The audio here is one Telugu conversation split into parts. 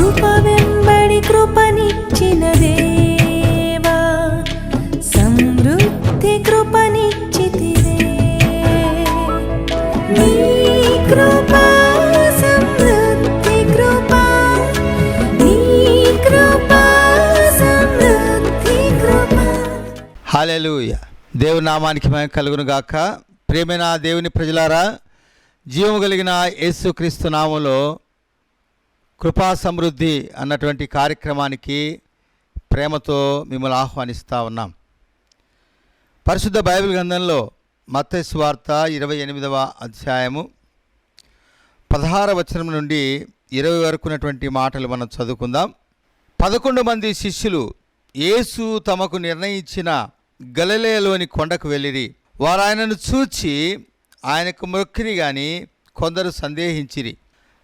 కృప వెంబడి కృపనిచ్చిన దేవా సమృద్ధి కృపనిచ్చితివే. నీ కృప సమృద్ధి కృప నీ కృప సమృద్ధి కృప. దేవుని నామానికి మేము కలుగును గాక. ప్రేమైన దేవుని ప్రజలారా జీవము కలిగిన యేసుక్రీస్తు నామంలో కృపా సమృద్ధి అన్నటువంటి కార్యక్రమానికి ప్రేమతో మిమ్మల్ని ఆహ్వానిస్తూ ఉన్నాం. పరిశుద్ధ బైబిల్ గ్రంథంలో మత్స్సు వార్త ఇరవై ఎనిమిదవ అధ్యాయము పదహార వచనం నుండి ఇరవై వరకు ఉన్నటువంటి మాటలు మనం చదువుకుందాం. పదకొండు మంది శిష్యులు యేసు తమకు నిర్ణయించిన గలలేలోని కొండకు వెళ్ళిరి. వారు ఆయనను చూచి ఆయనకు మొక్కిరి గాని కొందరు సందేహించిరి.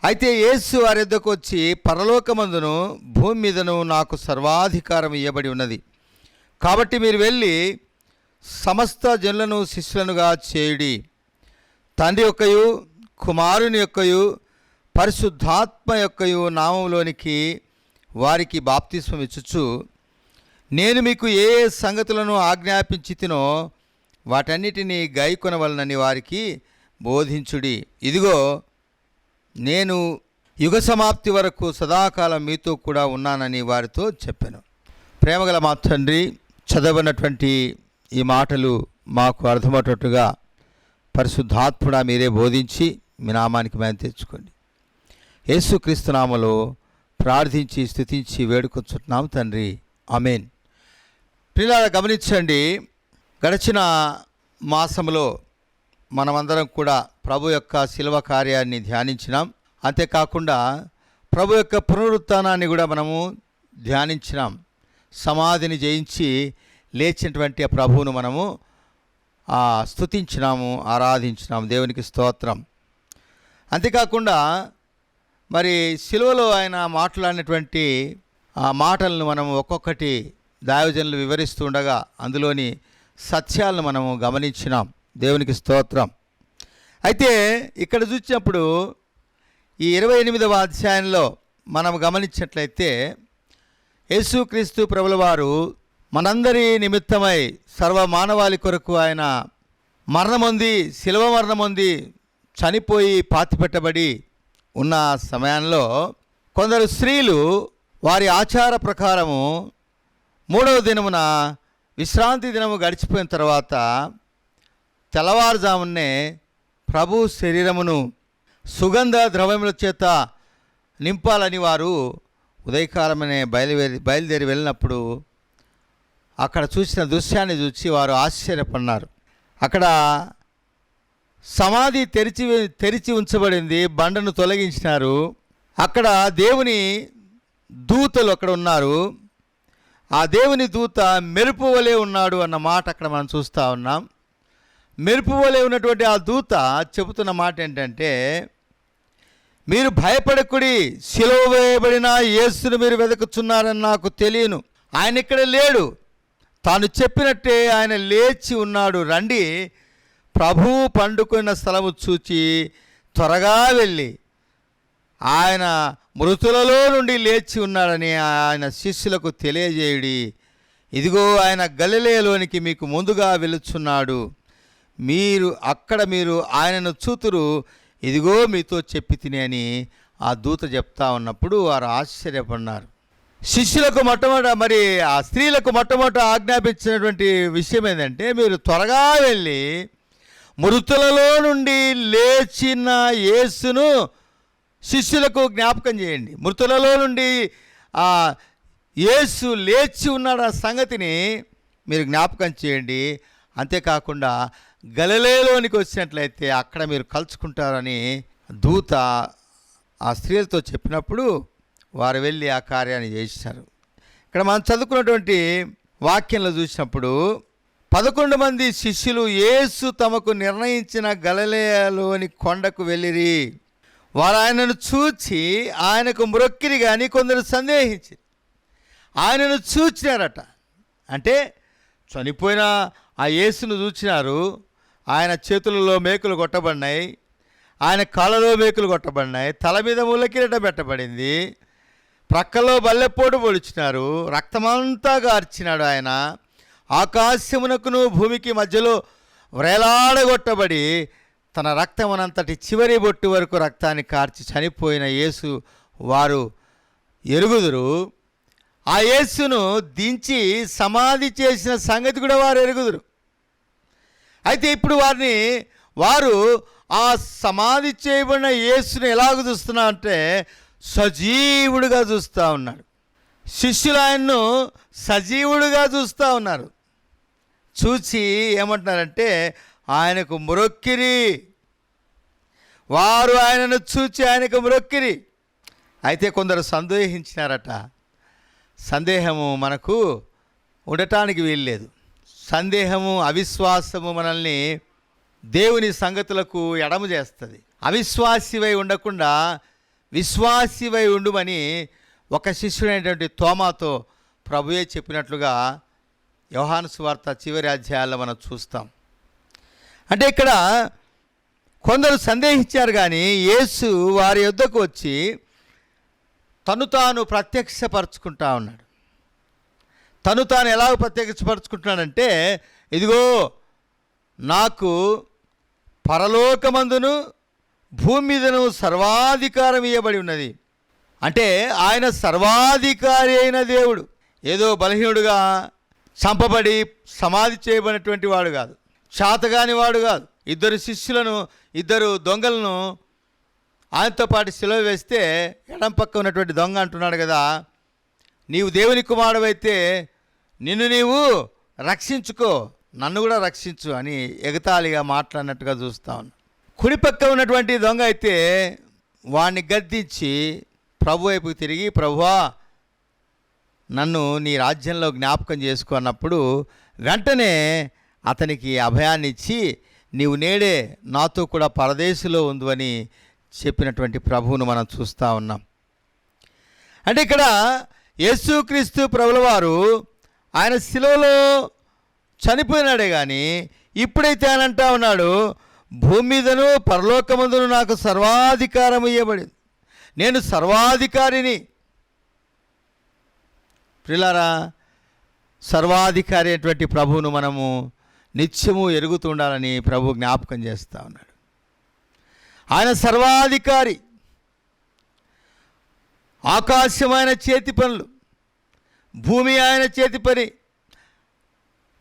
అయితే యేసు వారిద్దకు వచ్చి పరలోకమందును భూమి మీదను నాకు సర్వాధికారం ఇవ్వబడి ఉన్నది. కాబట్టి మీరు వెళ్ళి సమస్త జనులను శిష్యులనుగా చేయుడి. తండ్రి యొక్కయు కుమారుని యొక్కయు పరిశుద్ధాత్మ యొక్కయు నామంలోనికి వారికి బాప్తిస్వం ఇచ్చుచు నేను మీకు ఏ ఏ సంగతులను ఆజ్ఞాపించి తినో వాటన్నిటినీ గైకొనవలనని వారికి బోధించుడి. ఇదిగో నేను యుగ సమాప్తి వరకు సదాకాలం మీతో కూడా ఉన్నానని వారితో చెప్పాను. ప్రేమగల మా తండ్రి చదవనటువంటి ఈ మాటలు మాకు అర్థమయ్యేటట్టుగా పరిశుద్ధాత్ముడా మీరే బోధించి మీ నామానికి మేము తెచ్చుకోండి. యేసుక్రీస్తు నామలో ప్రార్థించి స్థుతించి వేడుకొచ్చున్నాము తండ్రి. అమేన్ పిల్లల గమనించండి గడిచిన మాసంలో మనమందరం కూడా ప్రభు యొక్క శిల్వ కార్యాన్ని ధ్యానించినాం. అంతేకాకుండా ప్రభు యొక్క పునరుత్నాన్ని కూడా మనము ధ్యానించినాం. సమాధిని జయించి లేచినటువంటి ఆ ప్రభువును మనము స్థుతించినాము స్తుతించినాము ఆరాధించినాము దేవునికి స్తోత్రం. అంతేకాకుండా మరి సిలువలో ఆయన మాట్లాడినటువంటి ఆ మాటలను మనం ఒక్కొక్కటి దైవజనులు వివరిస్తుండగా అందులోని సత్యాలను మనము గమనించినాం. దేవునికి స్తోత్రం. అయితే ఇక్కడ చూసినప్పుడు ఈ ఇరవై ఎనిమిదవ అధ్యాయంలో మనం గమనించినట్లయితే యేసుక్రీస్తు ప్రభుల వారు మనందరి నిమిత్తమై సర్వ మానవాళి కొరకు ఆయన మరణమొంది శిలవ మరణమొంది చనిపోయి పాతిపెట్టబడి ఉన్న సమయంలో కొందరు స్త్రీలు వారి ఆచార ప్రకారము మూడవ దినమున విశ్రాంతి దినము గడిచిపోయిన తర్వాత తెల్లవారుజామునే ప్రభు శరీరమును సుగంధ ద్రవ్యముల చేత నింపాలని వారు ఉదయకాలమనే బయలుదేరి బయలుదేరి వెళ్ళినప్పుడు అక్కడ చూసిన దృశ్యాన్ని చూసి వారు ఆశ్చర్యపడినారు. అక్కడ సమాధి తెరిచి తెరిచి ఉంచబడింది బండను తొలగించినారు. అక్కడ దేవుని దూతలు అక్కడ ఉన్నారు. ఆ దేవుని దూత మెరుపు వలె ఉన్నాడు అన్న మాట అక్కడ మనం చూస్తూ ఉన్నాం. మెరుపు వలె ఉన్నటువంటి ఆ దూత చెబుతున్న మాట ఏంటంటే మీరు భయపడకుడి సిలువ వేయబడిన యేసును మీరు వెతుకుతున్నారని నాకు తెలియను. ఆయన ఇక్కడ లేడు. తాను చెప్పినట్టే ఆయన లేచి ఉన్నాడు. రండి. ప్రభువు పండుకున్న స్థలము చూచి త్వరగా వెళ్ళి ఆయన మృతులలో నుండి లేచి ఉన్నాడని ఆయన శిష్యులకు తెలియజేయుడి. ఇదిగో ఆయన గలిలేలోనికి మీకు ముందుగా వెలుచున్నాడు మీరు అక్కడ మీరు ఆయనను చూతురు ఇదిగో మీతో చెప్పి తిని అని ఆ దూత చెప్తా ఉన్నప్పుడు వారు ఆశ్చర్యపడినారు. శిష్యులకు మొట్టమొదట మరి ఆ స్త్రీలకు మొట్టమొదట ఆజ్ఞాపించినటువంటి విషయం ఏంటంటే మీరు త్వరగా వెళ్ళి మృతులలో నుండి లేచిన యేసును శిష్యులకు జ్ఞాపకం చేయండి. మృతులలో నుండి ఆ యేసు లేచి ఉన్నాడు ఆ సంగతిని మీరు జ్ఞాపకం చేయండి. అంతేకాకుండా గలలేలోనికి వచ్చినట్లయితే అక్కడ మీరు కలుసుకుంటారని దూత ఆ స్త్రీలతో చెప్పినప్పుడు వారు వెళ్ళి ఆ కార్యాన్ని చేశారు. ఇక్కడ మనం చదువుకున్నటువంటి వాక్యంలో చూసినప్పుడు పదకొండు మంది శిష్యులు యేసు తమకు నిర్ణయించిన గలలేలోని కొండకు వెళ్ళిరి. వారు ఆయనను చూచి ఆయనకు మ్రొక్కిరి కానీ కొందరు సందేహించి ఆయనను చూచినారట. అంటే చనిపోయిన ఆ యేసును చూచినారు. ఆయన చేతులలో మేకులు కొట్టబడినాయి ఆయన కాళ్ళలో మేకులు కొట్టబడినాయి తల మీద ముళ్ళ కిరీటం పెట్టబడింది ప్రక్కలో బల్లెపోటు పొడిచినారు రక్తమంతా గార్చినాడు ఆయన. ఆకాశమునకును భూమికి మధ్యలో వ్రేలాడగొట్టబడి తన రక్తమునంతటి చివరి బొట్టు వరకు రక్తాన్ని కార్చి చనిపోయిన యేసు వారు ఎరుగుదురు. ఆ యేసును దించి సమాధి చేసిన సంగతి కూడా వారు ఎరుగుదురు. అయితే ఇప్పుడు వారిని వారు ఆ సమాధి చేయబడిన యేసుని ఎలాగ చూస్తున్నా అంటే సజీవుడిగా చూస్తూ ఉన్నాడు శిష్యులు ఆయన్ను సజీవుడిగా చూస్తూ ఉన్నారు. చూచి ఏమంటున్నారంటే ఆయనకు మురొక్కిరి. వారు ఆయనను చూచి ఆయనకు మురొక్కిరి. అయితే కొందరు సందేహించినారట. సందేహము మనకు ఉండటానికి వీల్లేదు. సందేహము అవిశ్వాసము మనల్ని దేవుని సంగతులకు ఎడము చేస్తుంది. అవిశ్వాసివై ఉండకుండా విశ్వాసివై ఉండుమని ఒక శిష్యుడైనటువంటి తోమాతో ప్రభుయే చెప్పినట్లుగా యోహాను సువార్త చివరి అధ్యాయాల్లో మనం చూస్తాం. అంటే ఇక్కడ కొందరు సందేహించారు కానీ యేసు వారి యొద్దకు వచ్చి తను తాను ప్రత్యక్షపరచుకుంటా ఉన్నాడు. తను తాను ఎలా ప్రత్యక్షపరచుకుంటున్నాడంటే ఇదిగో నాకు పరలోకమందును భూమి మీదను సర్వాధికారం ఇవ్వబడి ఉన్నది. అంటే ఆయన సర్వాధికారి అయిన దేవుడు. ఏదో బలహీనుడుగా చంపబడి సమాధి చేయబడినటువంటి వాడు కాదు. శాతగాని వాడు కాదు. ఇద్దరు శిష్యులను ఇద్దరు దొంగలను ఆయనతో పాటు సెలవు వేస్తే ఎడం పక్క ఉన్నటువంటి దొంగ అంటున్నాడు కదా. నీవు దేవుని కుమారుడైతే నిన్ను నీవు రక్షించుకో నన్ను కూడా రక్షించు అని ఎగతాళిగా మాట్లాడినట్టుగా చూస్తా ఉన్నాను కుడి ఉన్నటువంటి దొంగ అయితే వాడిని గద్దించి ప్రభు వైపుకు తిరిగి ప్రభువా నన్ను నీ రాజ్యంలో జ్ఞాపకం చేసుకున్నప్పుడు వెంటనే అతనికి అభయాన్ని ఇచ్చి నీవు నేడే నాతో కూడా పరదేశంలో ఉందని చెప్పినటువంటి ప్రభువును మనం చూస్తూ ఉన్నాం. అంటే ఇక్కడ యేసుక్రీస్తు ప్రభుల వారు ఆయన శిలువలో చనిపోయినాడే కానీ ఇప్పుడైతే ఆయన అంటా ఉన్నాడు భూమి మీదను పరలోకమందును నాకు సర్వాధికారం ఇవ్వబడింది నేను సర్వాధికారిని. ప్రిలారా సర్వాధికారి అయినటువంటి ప్రభువును మనము నిత్యము ఎరుగుతూ ఉండాలని ప్రభు జ్ఞాపకం చేస్తూ ఉన్నాడు. ఆయన సర్వాధికారి. ఆకాశమైన చేతి పనులు. భూమి ఆయన చేతి పని.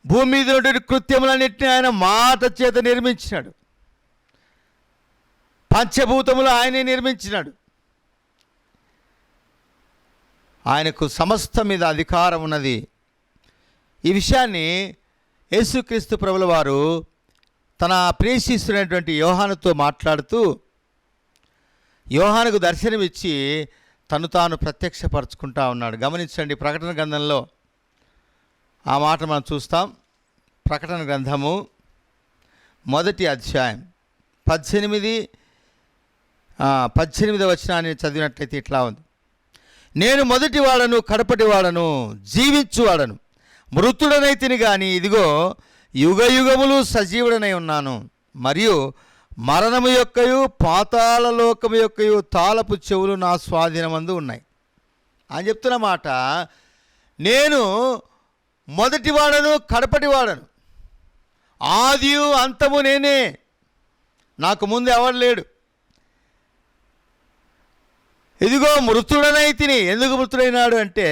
భూమి మీద ఉన్నటువంటి కృత్యములన్నింటినీ ఆయన మాట చేత నిర్మించినాడు. పంచభూతములు ఆయనే నిర్మించినాడు. ఆయనకు సమస్త మీద అధికారం ఉన్నది. ఈ విషయాన్ని యేసుక్రీస్తు ప్రభుల వారు తన ప్రేషిస్తున్నటువంటి యోహానుతో మాట్లాడుతూ యోహానుకు దర్శనమిచ్చి తను తాను ప్రత్యక్షపరచుకుంటా ఉన్నాడు. గమనించండి ప్రకటన గ్రంథంలో ఆ మాట మనం చూస్తాం. ప్రకటన గ్రంథము మొదటి అధ్యాయం. పద్దెనిమిది పద్దెనిమిది వచ్చినాన్ని చదివినట్లయితే ఇట్లా ఉంది. నేను మొదటి వాడను కడపటి వాడను జీవించువాడను మృతుడనైతిని కానీ ఇదిగో యుగ యుగములు సజీవుడనై ఉన్నాను. మరియు మరణము యొక్కయు పాతాల లోకము యొక్కయు తాళపు చెవులు నా స్వాధీనమందు ఉన్నాయి. అని చెప్తున్న మాట నేను మొదటి వాడను కడపటి వాడను. ఆదియు అంతము నేనే. నాకు ముందు ఎవడు లేడు. ఇదిగో మృతుడనై తిని. ఎందుకు మృతుడైనాడు అంటే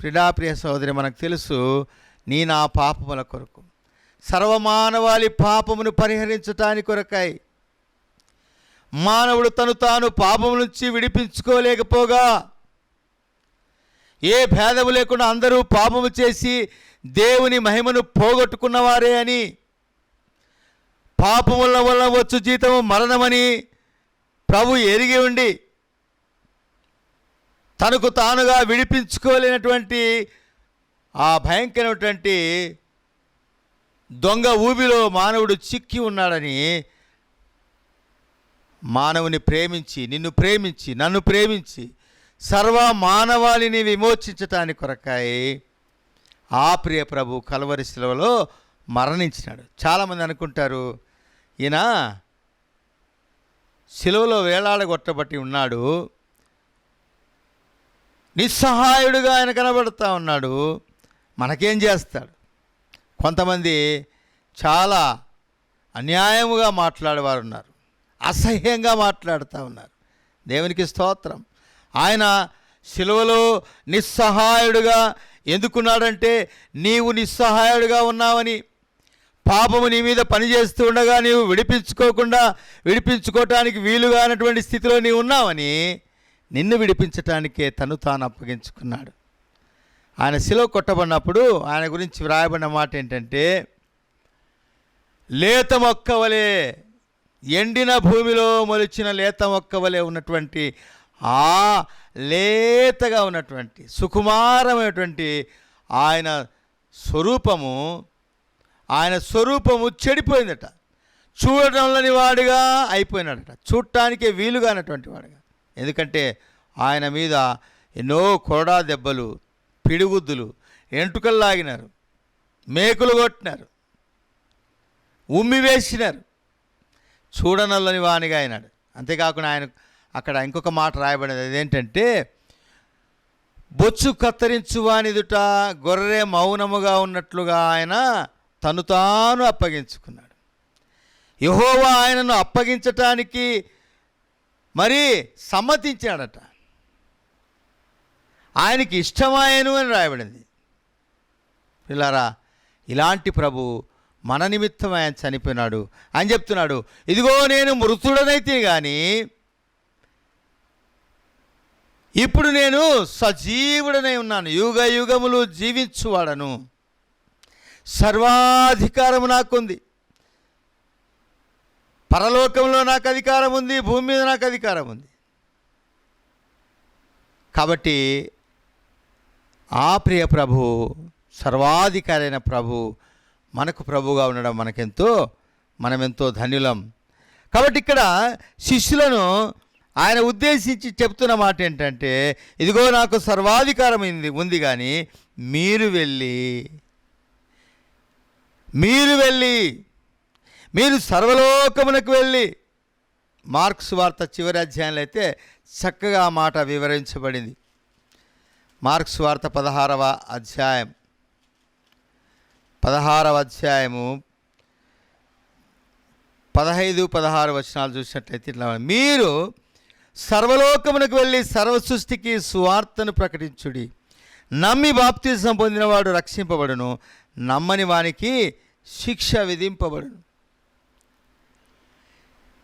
ప్రిడాప్రియ సోదరి మనకు తెలుసు నీ నా పాపముల కొరకు. సర్వమానవాళి పాపమును పరిహరించటానికి కొరకాయి మానవుడు తను తాను పాపం నుంచి విడిపించుకోలేకపోగా. ఏ భేదము లేకుండా అందరూ పాపము చేసి దేవుని మహిమను పోగొట్టుకున్నవారే అని. పాపముల వల్ల వచ్చు జీతము మరణమని ప్రభు ఎరిగి ఉండి తనకు తానుగా విడిపించుకోలేనటువంటి ఆ భయంకరమైనటువంటి దొంగ ఊబిలో మానవుడు చిక్కి ఉన్నాడని మానవుని ప్రేమించి నిన్ను ప్రేమించి నన్ను ప్రేమించి సర్వ మానవాళిని విమోచించటానికి కొరకాయి. ఆ ప్రియ ప్రభు కలవరి శిలవలో మరణించినాడు. చాలామంది అనుకుంటారు ఈయన శిలువలో వేలాడగొట్టబట్టి ఉన్నాడు. నిస్సహాయుడుగా ఆయన కనబడుతూ ఉన్నాడు. మనకేం చేస్తాడు? కొంతమంది చాలా అన్యాయముగా మాట్లాడేవారు ఉన్నారు అసహ్యంగా మాట్లాడుతూ ఉన్నారు. దేవునికి స్తోత్రం. ఆయన శిలువలో నిస్సహాయుడుగా ఎందుకున్నాడంటే నీవు నిస్సహాయుడుగా ఉన్నావని. పాపము నీ మీద పనిచేస్తూ ఉండగా నీవు విడిపించుకోకుండా విడిపించుకోవటానికి వీలుగానటువంటి స్థితిలో నీవు ఉన్నావని నిన్ను విడిపించటానికే తను తాను అప్పగించుకున్నాడు. ఆయన శిలువ కొట్టబడినప్పుడు ఆయన గురించి వ్రాయబడిన మాట ఏంటంటే లేత మొక్క వలె ఎండిన భూమిలో మొలిచిన లేత మొక్క వలె ఉన్నటువంటి ఆ లేతగా ఉన్నటువంటి సుకుమారమైనటువంటి ఆయన స్వరూపము ఆయన స్వరూపము చెడిపోయిందట. చూడడంలోని వాడిగా అయిపోయినాడట. చూడటానికే వీలుగానటువంటి వాడిగా. ఎందుకంటే ఆయన మీద ఎన్నో కొరడా దెబ్బలు పిడిగుద్దులు ఎంటుకలు లాగినారు మేకులు కొట్టినారు. ఉమ్మి వేసినారు. చూడనల్లని వానిగా అయినాడు. అంతేకాకుండా ఆయన అక్కడ ఇంకొక మాట రాయబడినది అదేంటంటే బొచ్చు కత్తిరించు వానిదుట గొర్రె మౌనముగా ఉన్నట్లుగా ఆయన తను తాను అప్పగించుకున్నాడు. యహోవా ఆయనను అప్పగించటానికి మరి సమ్మతించాడట. ఆయనకి ఇష్టమాయను అని రాయబడింది. పిల్లారా ఇలాంటి ప్రభు మన నిమిత్తం ఆయన చనిపోయినాడు అని చెప్తున్నాడు. ఇదిగో నేను మృతుడనైతే కానీ ఇప్పుడు నేను సజీవుడనై ఉన్నాను. యుగ యుగములు జీవించువాడను. సర్వాధికారము నాకుంది. పరలోకంలో నాకు అధికారం ఉంది భూమి మీద నాకు అధికారం ఉంది. కాబట్టి ఆ ప్రియ ప్రభు సర్వాధికారైన ప్రభు మనకు ప్రభుగా ఉండడం మనకెంతో మనమెంతో ధన్యులం. కాబట్టి ఇక్కడ శిష్యులను ఆయన ఉద్దేశించి చెప్తున్న మాట ఏంటంటే ఇదిగో నాకు సర్వాధికారం ఉంది కానీ మీరు వెళ్ళి మీరు వెళ్ళి మీరు సర్వలోకమునకు వెళ్ళి మార్క్స్ వార్త చివరి అధ్యాయంలో అయితే చక్కగా మాట వివరించబడింది. మార్క్స్ వార్త పదహారవ అధ్యాయం. పదహారవ అధ్యాయము. పదహైదు పదహారు వచనాలు చూసినట్లయితే ఇట్లా మీరు సర్వలోకమునకు వెళ్ళి సర్వ సృష్టికి సువార్తను ప్రకటించుడి. నమ్మి బాప్తిజం పొందినవాడు రక్షింపబడును. నమ్మని వానికి శిక్ష విధింపబడును.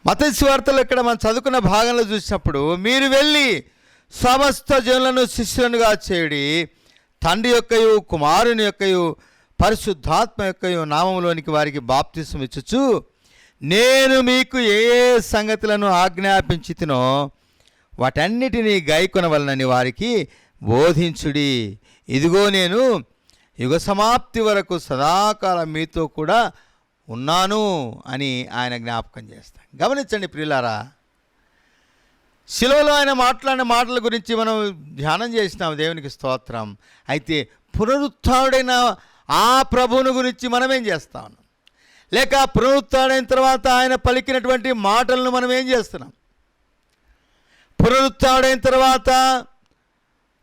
మత స్వార్థలు ఇక్కడ మనం చదువుకున్న భాగంలో చూసినప్పుడు మీరు వెళ్ళి సమస్త జనులను శిష్యులనుగా చేయుడి. తండ్రి యొక్కయు కుమారుని యొక్కయు పరిశుద్ధాత్మ యొక్క నామంలోనికి వారికి బాప్తిసం ఇచ్చుచు నేను మీకు ఏ ఏ సంగతులను ఆజ్ఞాపించితినో వాటన్నిటినీ గైకొనవలనని వారికి బోధించుడి. ఇదిగో నేను యుగ సమాప్తి వరకు సదాకాలం మీతో కూడా ఉన్నాను అని ఆయన జ్ఞాపకం చేస్తాను గమనించండి ప్రియులారా శిలువలో ఆయన మాట్లాడిన మాటల గురించి మనం ధ్యానం చేసినాం దేవునికి స్తోత్రం. అయితే పునరుత్డైన ఆ ప్రభువును గురించి మనం ఏం చేస్తా ఉన్నాం? లేక పునరుత్డైన తర్వాత ఆయన పలికినటువంటి మాటలను మనం ఏం చేస్తున్నాం? పునరుత్డైన తర్వాత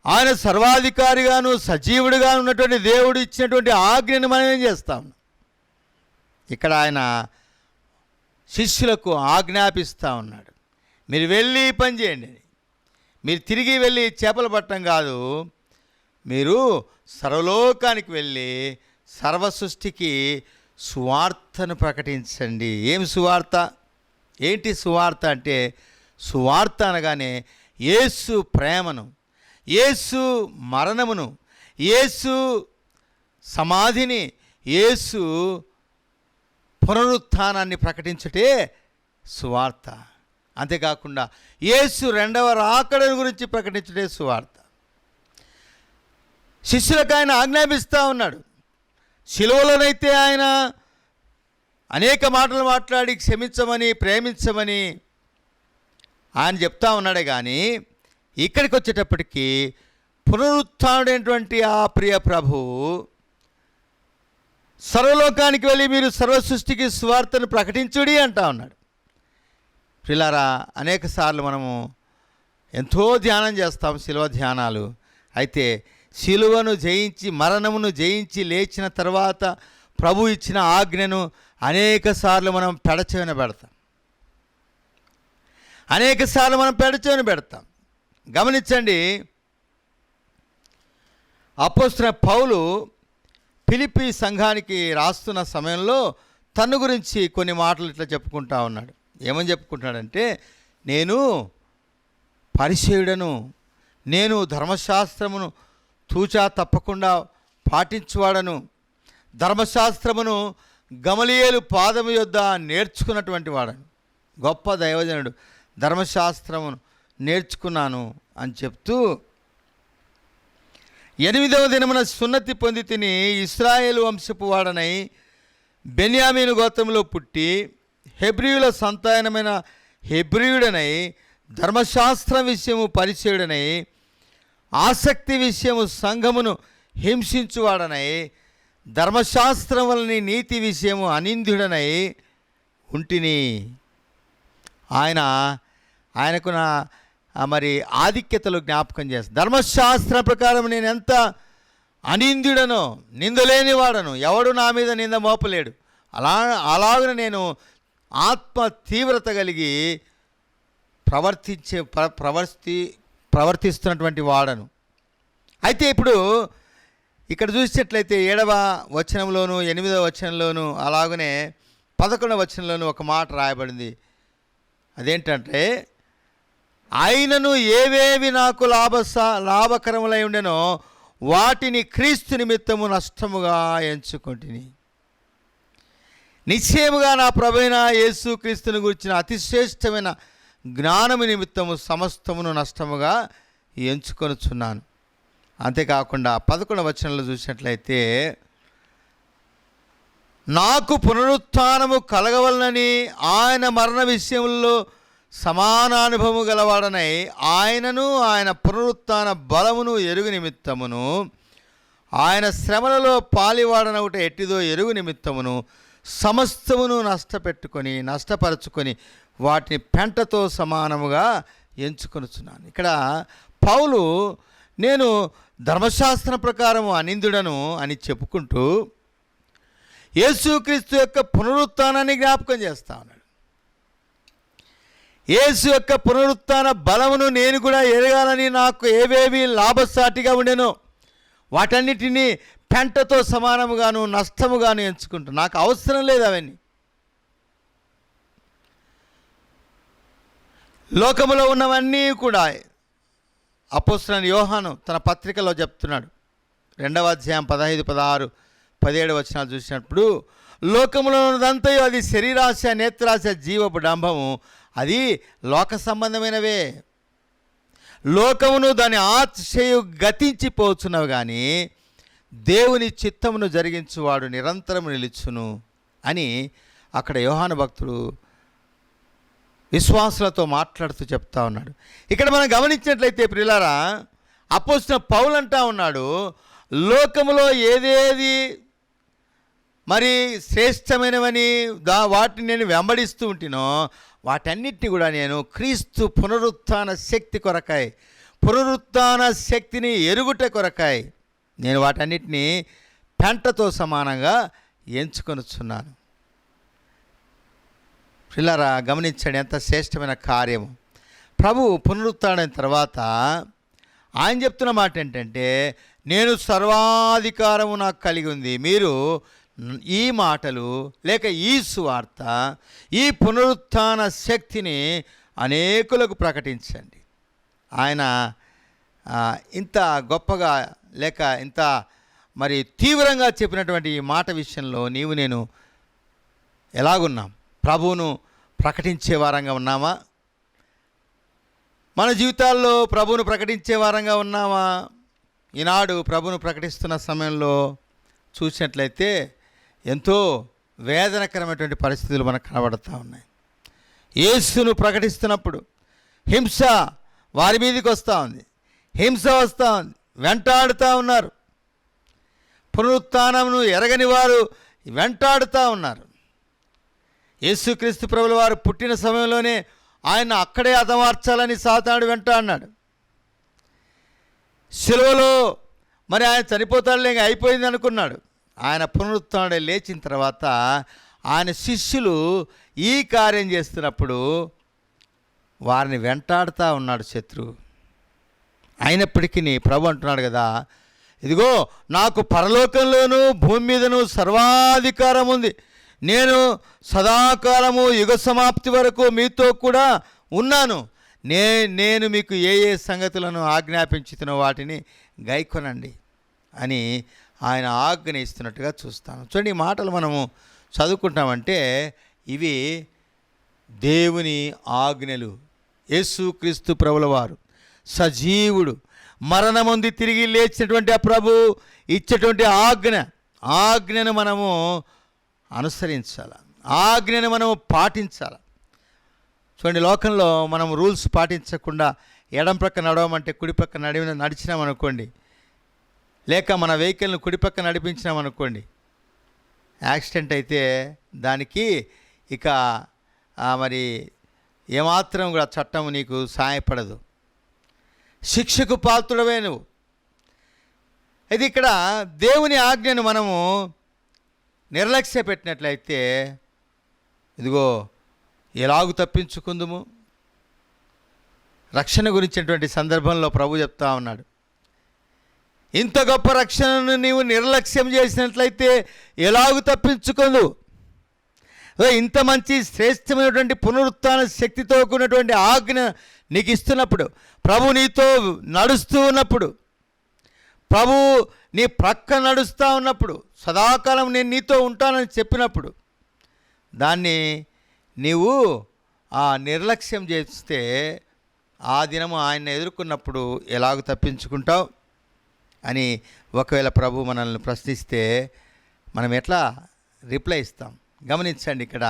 ఆయన సర్వాధికారిగాను సజీవుడిగా ఉన్నటువంటి దేవుడు ఇచ్చినటువంటి ఆజ్ఞని మనం ఏం చేస్తాం ఇక్కడ ఆయన శిష్యులకు ఆజ్ఞాపిస్తూ ఉన్నాడు. మీరు వెళ్ళి పని చేయండి. మీరు తిరిగి వెళ్ళి చేపలు పట్టడం కాదు. మీరు సర్వలోకానికి వెళ్ళి సర్వ సృష్టికి సువార్తను ప్రకటించండి. ఏం సువార్త? ఏంటి సువార్త అంటే సువార్త అనగానే యేసు ప్రేమను యేసు మరణమును యేసు సమాధిని యేసు పునరుత్థానాన్ని ప్రకటించుటే సువార్త. అంతేకాకుండా యేసు రెండవ రాకడను గురించి ప్రకటించుటే సువార్త. శిష్యులకు ఆయన ఆజ్ఞాపిస్తూ ఉన్నాడు. శిలువలోనైతే ఆయన అనేక మాటలు మాట్లాడి క్షమించమని ప్రేమించమని ఆయన చెప్తా ఉన్నాడే కానీ ఇక్కడికి వచ్చేటప్పటికీ పునరుత్డైనటువంటి ఆ ప్రియ ప్రభువు సర్వలోకానికి వెళ్ళి మీరు సర్వ సృష్టికి స్వార్థను ప్రకటించుడి అంటా ఉన్నాడు. పిల్లారా అనేక సార్లు మనము ఎంతో ధ్యానం చేస్తాం శిల్వ ధ్యానాలు. అయితే శిలువను జయించి మరణమును జయించి లేచిన తర్వాత ప్రభు ఇచ్చిన ఆజ్ఞను అనేకసార్లు మనం పెడచవిన పెడతాం. అనేకసార్లు మనం పెడచవిన పెడతాం. గమనించండి అపోస్తున్న పౌలు ఫిలిపి సంఘానికి రాస్తున్న సమయంలో తను గురించి కొన్ని మాటలు ఇట్లా చెప్పుకుంటా ఉన్నాడు. ఏమని చెప్పుకుంటున్నాడంటే నేను పరిచయుడను నేను ధర్మశాస్త్రమును తూచా తప్పకుండా పాటించువాడను. ధర్మశాస్త్రమును గమలియేలు పాదము యొద్ద నేర్చుకున్నటువంటి వాడను. గొప్ప దైవజనుడు. ధర్మశాస్త్రమును నేర్చుకున్నాను అని చెప్తూ ఎనిమిదవ దినమున సున్నతి పొంది తిని ఇస్రాయేల్ వంశపు వాడనై బెన్యామీను గోత్రంలో పుట్టి హెబ్రియుల సంతానమైన హెబ్రియుడనై ధర్మశాస్త్ర విషయము పరిచయుడనై ఆసక్తి విషయము సంఘమును హింసించువాడనై ధర్మశాస్త్రం వలని నీతి విషయము అనిందుడనై ఉంటిని. ఆయన ఆయనకు నా మరి ఆధిక్యతలు జ్ఞాపకం చేస్తాను ధర్మశాస్త్ర ప్రకారం నేను ఎంత అనింద్యుడను నిందలేని వాడను ఎవడు నా మీద నింద మోపలేడు. అలా అలాగనే నేను ఆత్మ తీవ్రత కలిగి ప్రవర్తించే ప్ర ప్రవర్తి ప్రవర్తిస్తున్నటువంటి వాడను. అయితే ఇప్పుడు ఇక్కడ చూసినట్లయితే ఏడవ వచనంలోను ఎనిమిదవ వచనంలోను అలాగనే పదకొండవ వచనంలోను ఒక మాట రాయబడింది. అదేంటంటే ఆయనను ఏవేవి నాకు లాభ లాభకరములై ఉండెనో వాటిని క్రీస్తు నిమిత్తము నష్టముగా ఎంచుకుంటుని. నిశ్చయముగా నా ప్రభైన యేసు క్రీస్తుని గురించిన అతిశ్రేష్టమైన జ్ఞానము నిమిత్తము సమస్తమును నష్టముగా ఎంచుకొనుచున్నాను. అంతేకాకుండా పదకొండు వచనంలో చూసినట్లయితే నాకు పునరుత్నము కలగవలనని ఆయన మరణ విషయంలో సమానానుభవము గలవాడనై ఆయనను ఆయన పునరుత్న బలమును ఎరుగు నిమిత్తమును ఆయన శ్రమలలో పాలివాడనొకటి ఎట్టిదో ఎరుగు నిమిత్తమును సమస్తమును నష్టపెట్టుకొని నష్టపరుచుకొని వాటిని పెంటతో సమానముగా ఎంచుకొనుచున్నాను. ఇక్కడ పౌలు నేను ధర్మశాస్త్రం ప్రకారము అనిందుడను అని చెప్పుకుంటూ యేసుక్రీస్తు యొక్క పునరుత్నాన్ని జ్ఞాపకం చేస్తా ఉన్నాడు. యేసు యొక్క పునరుత్న బలమును నేను కూడా ఎరగాలని నాకు ఏవేవి లాభసాటిగా ఉండేనో వాటన్నిటినీ పెంటతో సమానముగాను నష్టముగాను ఎంచుకుంటూ నాకు అవసరం లేదు అవన్నీ. లోకములో ఉన్నవన్నీ కూడా అపోస్తున్న యోహాను తన పత్రికలో చెప్తున్నాడు. రెండవ అధ్యాయం పదహైదు పదహారు పదిహేడు వచనాలు చూసినప్పుడు లోకములో ఉన్నదంతయు అది శరీరాశ నేత్రాశ జీవపు డంభము అది లోక సంబంధమైనవే. లోకమును దాని ఆశయు గతించిపోచున్నవి కానీ దేవుని చిత్తమును జరిగించువాడు నిరంతరము నిలుచును అని అక్కడ యోహాను భక్తుడు విశ్వాసులతో మాట్లాడుతూ చెప్తా ఉన్నాడు. ఇక్కడ మనం గమనించినట్లయితే ప్రిలారా అపోసిన పౌలంటా ఉన్నాడు లోకములో ఏదేది మరి శ్రేష్టమైనవని దా వాటిని నేను వెంబడిస్తూ ఉంటినో వాటన్నిటిని కూడా నేను క్రీస్తు పునరుత్థాన శక్తి కొరకాయి పునరుత్థాన శక్తిని ఎరుగుట కొరకాయి నేను వాటన్నిటిని పెంటతో సమానంగా ఎంచుకొనుచున్నాను. పిల్లరా గమనించండి ఎంత శ్రేష్టమైన కార్యము. ప్రభు పునరుత్డైన తర్వాత ఆయన చెప్తున్న మాట ఏంటంటే నేను సర్వాధికారము నాకు కలిగి ఉంది. మీరు ఈ మాటలు లేక ఈ సువార్త ఈ పునరుత్న శక్తిని అనేకులకు ప్రకటించండి. ఆయన ఇంత గొప్పగా లేక ఇంత మరి తీవ్రంగా చెప్పినటువంటి ఈ మాట విషయంలో నీవు నేను ఎలాగున్నాం? ప్రభువును ప్రకటించే వారంగా ఉన్నామా? మన జీవితాల్లో ప్రభువును ప్రకటించే వారంగా ఉన్నామా? ఈనాడు ప్రభును ప్రకటిస్తున్న సమయంలో చూసినట్లయితే ఎంతో వేదనకరమైనటువంటి పరిస్థితులు మనకు కనబడుతూ ఉన్నాయి. యేసును ప్రకటిస్తున్నప్పుడు హింస వారి మీదకి వస్తూ ఉంది. హింస వస్తూ ఉంది. వెంటాడుతూ ఉన్నారు. పునరుత్నమును ఎరగని వారు వెంటాడుతూ ఉన్నారు. యేసుక్రీస్తు ప్రభుల వారు పుట్టిన సమయంలోనే ఆయన అక్కడే అతమార్చాలని సాతానుడు వెంట అన్నాడు. సెలవులో మరి ఆయన చనిపోతాడులే అయిపోయింది అనుకున్నాడు. ఆయన పునరుత్డే లేచిన తర్వాత ఆయన శిష్యులు ఈ కార్యం చేస్తున్నప్పుడు వారిని వెంటాడుతూ ఉన్నాడు శత్రువు అయినప్పటికీ ప్రభు అంటున్నాడు కదా ఇదిగో నాకు పరలోకంలోనూ భూమి మీదను సర్వాధికారం ఉంది. నేను సదాకాలము యుగ సమాప్తి వరకు మీతో కూడా ఉన్నాను. నే నేను మీకు ఏ ఏ సంగతులను ఆజ్ఞాపించుతున్న వాటిని గైకొనండి అని ఆయన ఆజ్ఞ ఇస్తున్నట్టుగా చూస్తాను. చూడండి ఈ మాటలు మనము చదువుకుంటామంటే ఇవి దేవుని ఆజ్ఞలు. యేసుక్రీస్తు ప్రభుల వారు సజీవుడు మరణముంది తిరిగి లేచినటువంటి ఆ ప్రభు ఇచ్చేటువంటి ఆజ్ఞ. ఆజ్ఞను మనము అనుసరించాలి. ఆజ్ఞను మనము పాటించాలి. చూడండి లోకంలో మనం రూల్స్ పాటించకుండా ఎడం ప్రక్క నడవమంటే కుడి పక్క నడివిన నడిచినామనుకోండి లేక మన వెహికల్ని కుడి పక్క నడిపించినామనుకోండి యాక్సిడెంట్ అయితే దానికి ఇక మరి ఏమాత్రం కూడా చట్టం నీకు సహాయపడదు శిక్షకు పాత్రుడవే నువ్వు. అయితే ఇక్కడ దేవుని ఆజ్ఞను మనము నిర్లక్ష్య పెట్టినట్లయితే ఇదిగో ఎలాగు తప్పించుకుందుము? రక్షణ గురించినటువంటి సందర్భంలో ప్రభు చెప్తా ఉన్నాడు. ఇంత గొప్ప రక్షణను నీవు నిర్లక్ష్యం చేసినట్లయితే ఎలాగు తప్పించుకుందు? ఇంత మంచి శ్రేష్టమైనటువంటి పునరుత్న శక్తితో కూడినటువంటి ఆజ్ఞ నీకు ఇస్తున్నప్పుడు ప్రభు నీతో నడుస్తూ ఉన్నప్పుడు ప్రభు నీ ప్రక్క నడుస్తూ ఉన్నప్పుడు సదాకాలం నేను నీతో ఉంటానని చెప్పినప్పుడు దాన్ని నీవు ఆ నిర్లక్ష్యం చేస్తే ఆ దినము ఆయన ఎదుర్కొన్నప్పుడు ఎలాగ తప్పించుకుంటావు అని ఒకవేళ ప్రభు మనల్ని ప్రశ్నిస్తే మనం ఎట్లా రిప్లై ఇస్తాం? గమనించండి ఇక్కడ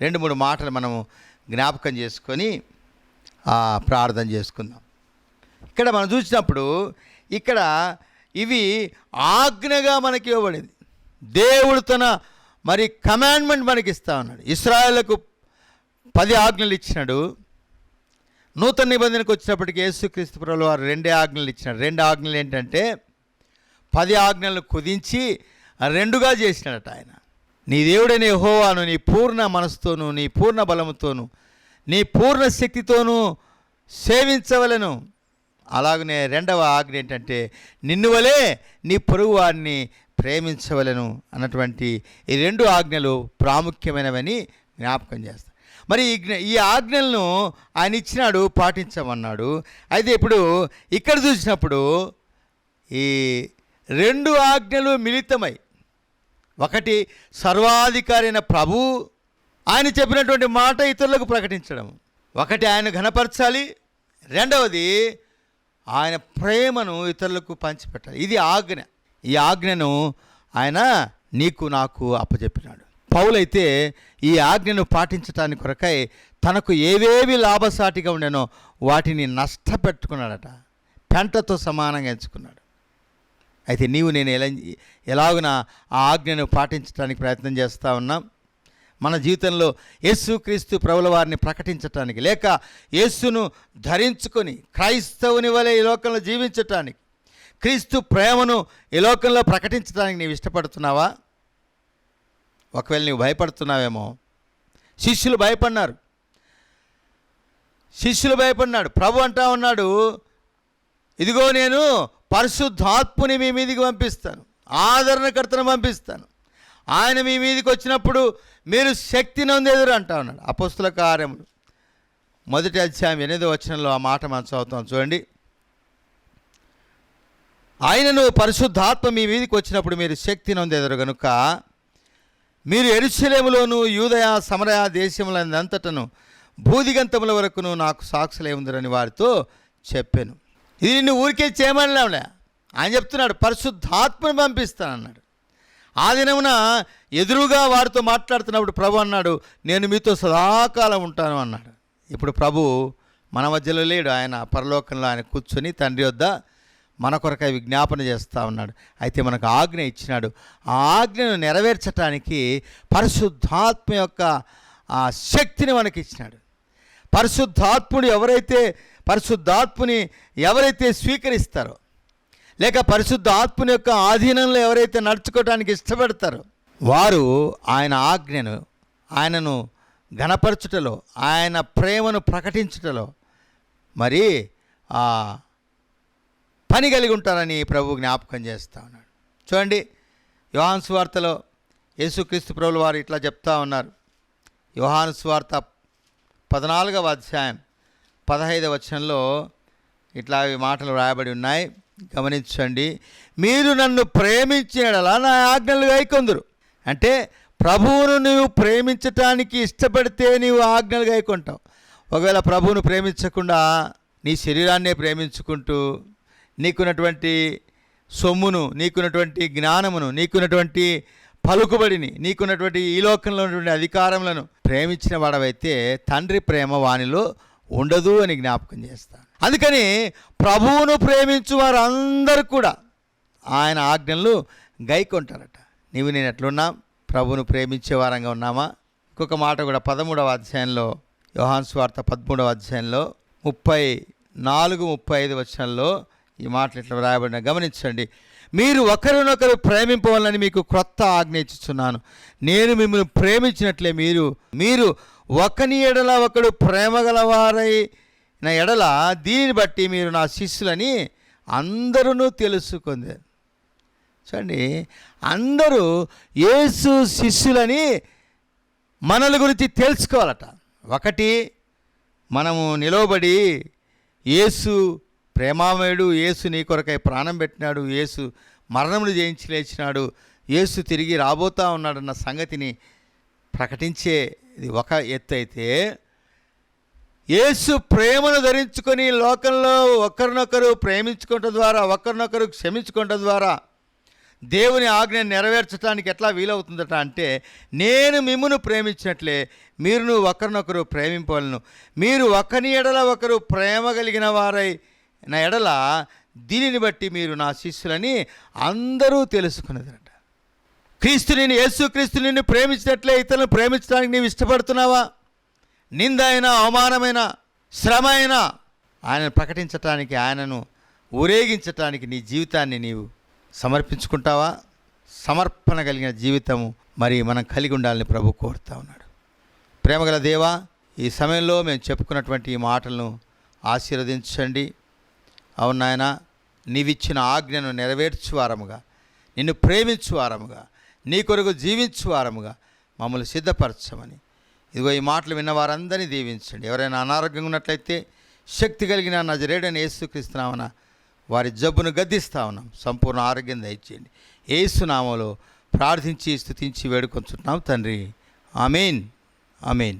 రెండు మూడు మాటలు మనము జ్ఞాపకం చేసుకొని ప్రార్థన చేసుకుందాం. ఇక్కడ మనం చూసినప్పుడు ఇక్కడ ఇవి ఆజ్ఞగా మనకి ఇవ్వబడింది. దేవుడు తన మరి కమాండ్మెంట్ మనకి ఇస్తా ఉన్నాడు. ఇస్రాయలకు పది ఆజ్ఞలు ఇచ్చినాడు. నూతన నిబంధనకు వచ్చినప్పటికీ యేసుక్రీస్తు ప్రభుల వారు రెండే ఆజ్ఞలు ఇచ్చినాడు రెండు ఆజ్ఞలు ఏంటంటే పది ఆజ్ఞలను కుదించి రెండుగా చేసినాడట ఆయన. నీ దేవుడైన హోవాను నీ పూర్ణ మనసుతోనూ నీ పూర్ణ బలముతోనూ నీ పూర్ణ శక్తితోనూ సేవించవలను. అలాగనే రెండవ ఆజ్ఞ ఏంటంటే నిన్ను వలే నీ పొరుగు వారిని ప్రేమించవలను అన్నటువంటి ఈ రెండు ఆజ్ఞలు ప్రాముఖ్యమైనవని జ్ఞాపకం చేస్తాను మరి ఈ ఈ ఆజ్ఞలను ఆయన ఇచ్చినాడు పాటించమన్నాడు. అయితే ఇప్పుడు ఇక్కడ చూసినప్పుడు ఈ రెండు ఆజ్ఞలు మిళితమై ఒకటి సర్వాధికారైన ప్రభు ఆయన చెప్పినటువంటి మాట ఇతరులకు ప్రకటించడం ఒకటి ఆయన ఘనపరచాలి. రెండవది ఆయన ప్రేమను ఇతరులకు పంచిపెట్టాలి. ఇది ఆజ్ఞ. ఈ ఆజ్ఞను ఆయన నీకు నాకు అప్పచెప్పినాడు పౌలైతే ఈ ఆజ్ఞను పాటించటానికి కొరకై తనకు ఏవేవి లాభసాటిగా ఉండేనో వాటిని నష్టపెట్టుకున్నాడట. పెంటతో సమానంగా ఎంచుకున్నాడు. అయితే నీవు నేను ఎలా ఎలాగున ఆ ఆజ్ఞను పాటించడానికి ప్రయత్నం చేస్తూ ఉన్నాం. మన జీవితంలో యేసుక్రీస్తు ప్రభుల వారిని ప్రకటించటానికి లేక యేసును ధరించుకొని క్రైస్తవుని వలె ఈ లోకంలో జీవించటానికి క్రీస్తు ప్రేమను ఈ లోకంలో ప్రకటించడానికి నీవు ఇష్టపడుతున్నావా? ఒకవేళ నీవు భయపడుతున్నావేమో శిష్యులు భయపడినారు. శిష్యులు భయపడినాడు. ప్రభు అంటా ఉన్నాడు ఇదిగో నేను పరిశుద్ధాత్ముని మీ మీదికి పంపిస్తాను. ఆదరణకర్తను పంపిస్తాను. ఆయన మీ మీదికి వచ్చినప్పుడు మీరు శక్తి నొందేదురు అంటా ఉన్నాడు. అపస్తుల కార్యములు. మొదటి అధ్యాయం ఎనిమిదో వచనంలో ఆ మాట మనం చదువుతాం. చూడండి. ఆయనను పరిశుద్ధాత్మ మీ మీదకి వచ్చినప్పుడు మీరు శక్తి నొందేదురు కనుక మీరు ఎరుసలేములోను యూదయ సమరయ దేశములందంతటను భూదిగంతముల వరకును నాకు సాక్షులే ఉందరని వారితో చెప్పాను. ఇది నిన్ను ఊరికే చేయమనిలే ఆయన చెప్తున్నాడు పరిశుద్ధాత్మను పంపిస్తానన్నాడు. ఆ దినమున ఎదురుగా వారితో మాట్లాడుతున్నప్పుడు ప్రభు అన్నాడు నేను మీతో సదాకాలం ఉంటాను అన్నాడు. ఇప్పుడు ప్రభు మన మధ్యలో లేడు. ఆయన పరలోకంలో ఆయన కూర్చొని తండ్రి వద్ద మన కొరకై విజ్ఞాపన చేస్తూ ఉన్నాడు. అయితే మనకు ఆజ్ఞ ఇచ్చినాడు. ఆ ఆజ్ఞను నెరవేర్చటానికి పరిశుద్ధాత్మ యొక్క ఆ శక్తిని మనకి ఇచ్చినాడు పరిశుద్ధాత్ముడు ఎవరైతే పరిశుద్ధాత్ముని ఎవరైతే స్వీకరిస్తారో లేక పరిశుద్ధ ఆత్మని యొక్క ఆధీనంలో ఎవరైతే నడుచుకోవడానికి ఇష్టపడతారో వారు ఆయన ఆజ్ఞను ఆయనను ఘనపరచుటలో ఆయన ప్రేమను ప్రకటించుటలో మరి ఆ పని కలిగి ఉంటారని ప్రభు జ్ఞాపకం చేస్తూ ఉన్నాడు. చూడండి యోహాను స్వార్తలో యేసుక్రీస్తు ప్రభుల వారు ఇట్లా చెప్తా ఉన్నారు. యోహాను స్వార్త పద్నాలుగవ అధ్యాయం పదహైదవ వచనంలో ఇట్లా మాటలు రాయబడి ఉన్నాయి. గమనించండి. మీరు నన్ను ప్రేమించినలా నా ఆజ్ఞలు గైకొందరు అంటే ప్రభువును నువ్వు ప్రేమించటానికి ఇష్టపడితే నీవు ఆజ్ఞలు గైకొంటావు ఒకవేళ ప్రభువును ప్రేమించకుండా నీ శరీరాన్నే ప్రేమించుకుంటూ నీకున్నటువంటి సొమ్మును నీకున్నటువంటి జ్ఞానమును నీకున్నటువంటి పలుకుబడిని నీకున్నటువంటి ఈ లోకంలో ఉన్నటువంటి అధికారములను ప్రేమించిన వాడవైతే తండ్రి ప్రేమ వానిలో ఉండదు అని జ్ఞాపకం చేస్తాను అందుకని ప్రభువును ప్రేమించు వారందరూ కూడా ఆయన ఆజ్ఞలు గైకొంటారట. నీవు నేను ఎట్లున్నా ప్రభువును ప్రేమించే వారంగా ఉన్నామా? ఇంకొక మాట కూడా పదమూడవ అధ్యాయంలో యోహాన్ స్వార్థ పదమూడవ అధ్యాయంలో ముప్పై నాలుగు ముప్పై ఐదు వచనంలో ఈ మాటలు ఇట్లా వ్రాయబడిన గమనించండి. మీరు ఒకరినొకరు ప్రేమింపవాలని మీకు క్రొత్త ఆజ్ఞ ఇచ్చుచున్నాను. నేను మిమ్మల్ని ప్రేమించినట్లే మీరు మీరు ఒకని ఎడల ఒకడు ప్రేమ గలవారై నా ఎడల దీనిని బట్టి మీరు నా శిష్యులని అందరూ తెలుసుకుంది చూడండి అందరూ యేసు శిష్యులని మనల గురించి తెలుసుకోవాలట. ఒకటి మనము నిలవబడి యేసు ప్రేమామయుడు యేసు నీ కొరకై ప్రాణం పెట్టినాడు యేసు మరణములు జయించి లేచినాడు యేసు తిరిగి రాబోతా ఉన్నాడన్న సంగతిని ప్రకటించేది ఒక ఎత్తు అయితే యేసు ప్రేమను ధరించుకొని లోకంలో ఒకరినొకరు ప్రేమించుకోవటం ద్వారా ఒకరినొకరు క్షమించుకోవటం ద్వారా దేవుని ఆజ్ఞ నెరవేర్చడానికి ఎట్లా వీలవుతుందట అంటే నేను మిమ్మును ప్రేమించినట్లే మీరును ఒకరినొకరు ప్రేమింపవలను. మీరు ఒకని ఎడల ఒకరు ప్రేమ కలిగిన వారై నా ఎడల దీనిని బట్టి మీరు నా శిష్యులని అందరూ తెలుసుకున్నదట. క్రీస్తు నేను యేసు క్రీస్తు నిన్ను ప్రేమించినట్లే ఇతరులను ప్రేమించడానికి నీవు ఇష్టపడుతున్నావా? నింద అయినా అవమానమైన శ్రమ అయినా ఆయనను ప్రకటించటానికి ఆయనను ఊరేగించటానికి నీ జీవితాన్ని నీవు సమర్పించుకుంటావా? సమర్పణ కలిగిన జీవితము మరి మనం కలిగి ఉండాలని ప్రభు కోరుతా ఉన్నాడు. ప్రేమగల దేవా ఈ సమయంలో మేము చెప్పుకున్నటువంటి ఈ మాటలను ఆశీర్వదించండి. అవును నాయన నీవిచ్చిన ఆజ్ఞను నెరవేర్చు వారముగా నిన్ను ప్రేమించు వారముగా నీ కొరకు జీవించు వారముగా మమ్మల్ని సిద్ధపరచమని ఇదిగో ఈ మాటలు విన్న వారందరినీ దీవించండి. ఎవరైనా అనారోగ్యంగా ఉన్నట్లయితే శక్తి కలిగిన నజరేడని ఏసుక్రీస్తున్నామన వారి జబ్బును గద్దిస్తా ఉన్నాం. సంపూర్ణ ఆరోగ్యం దయచేయండి. ఏసునామలో ప్రార్థించి స్థుతించి వేడుకొంచున్నాం తండ్రి. ఆమెన్. ఆమెన్.